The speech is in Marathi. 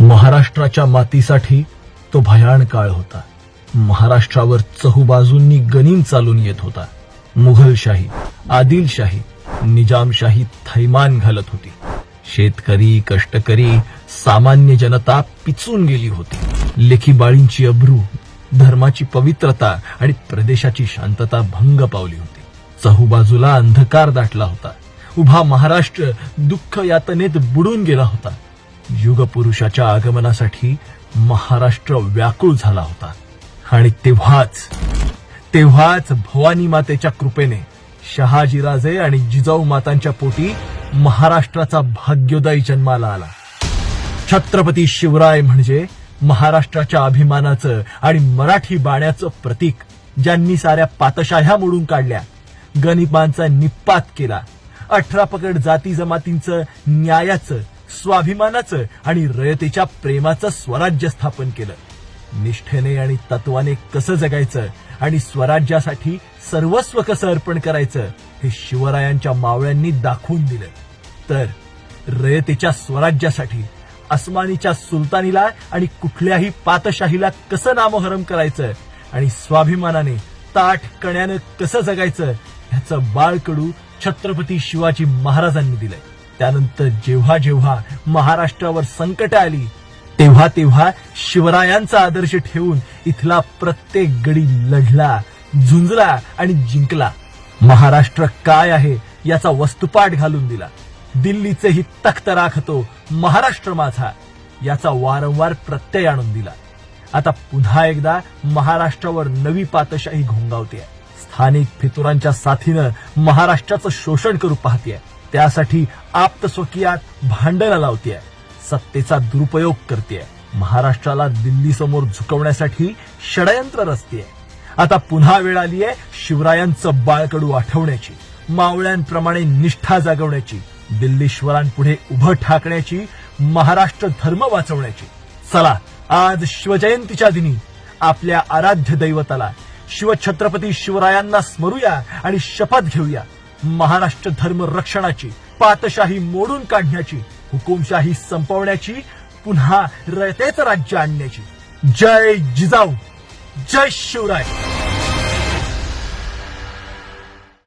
महाराष्ट्राच्या मातीसाठी तो भयाण काळ होता. महाराष्ट्रावर चहूबाजूंनी गनीम चालून येत होता. मुघलशाही आदिलशाही निजामशाही थैमान घालत होती. शेतकरी कष्टकरी सामान्य जनता पिचून गेली होती. लेखीबाळींची अब्रू धर्माची पवित्रता आणि प्रदेशाची शांतता भंग पावली होती. चहूबाजूला अंधकार दाटला होता. उभा महाराष्ट्र दुःख यातनेत बुडून गेला होता. युगपुरुषाच्या आगमनासाठी महाराष्ट्र व्याकुळ झाला होता. आणि तेव्हाच तेव्हाच भवानी मातेच्या कृपेने शहाजीराजे आणि जिजाऊ मातांच्या पोटी महाराष्ट्राचा भाग्योदय जन्माला आला. छत्रपती शिवराय म्हणजे महाराष्ट्राच्या अभिमानाचं आणि मराठी बाण्याचं प्रतीक ज्यांनी साऱ्या पातशाह्या मोडून काढल्या गणिपांचा निपात केला अठरा पकड जाती जमातींचं न्यायाचं स्वाभिमानाचं आणि रयतेच्या प्रेमाचं स्वराज्य स्थापन केलं. निष्ठेने आणि तत्वाने कसं जगायचं आणि स्वराज्यासाठी सर्वस्व कसं अर्पण करायचं हे शिवरायांच्या मावळ्यांनी दाखवून दिलं. तर रयतेच्या स्वराज्यासाठी अस्मानीच्या सुलतानीला आणि कुठल्याही पातशाहीला कसं नामोहरम करायचं आणि स्वाभिमानाने ताठ कण्यानं कसं जगायचं ह्याचं बाळकडू छत्रपती शिवाजी महाराजांनी दिलंय. त्यानंतर जेव्हा जेव्हा महाराष्ट्रावर संकट आली तेव्हा तेव्हा शिवरायांचा आदर्श ठेवून इथला प्रत्येक गडी लढला झुंजला आणि जिंकला. महाराष्ट्र काय आहे याचा वस्तुपाठ घालून दिला. दिल्लीचेही तख्त राखतो महाराष्ट्र माझा याचा वारंवार प्रत्यय आणून दिला. आता पुन्हा एकदा महाराष्ट्रावर नवी पातशाही घोंगावते स्थानिक फितुरांच्या साथीनं महाराष्ट्राचं शोषण करू पाहतेय. त्यासाठी आप्त स्वकीयात भांडणं लावतेय. सत्तेचा दुरुपयोग करतेय. महाराष्ट्राला दिल्ली समोर झुकवण्यासाठी षडयंत्र रचतेय. आता पुन्हा वेळ आली आहे शिवरायांचं बाळकडू आठवण्याची मावळ्यांप्रमाणे निष्ठा जागवण्याची दिल्लीश्वरांपुढे उभं ठाकण्याची महाराष्ट्र धर्म वाचवण्याची. चला आज शिवजयंतीच्या दिनी आपल्या आराध्य दैवताला शिवछत्रपती शिवरायांना स्मरूया आणि शपथ घेऊया. महाराष्ट्र धर्म रक्षणाची पातशाही मोडून काढण्याची हुकुमशाही संपवण्याची पुन्हा रयतेच राज्य आणण्याची. जय जिजाऊ जय शिवराय.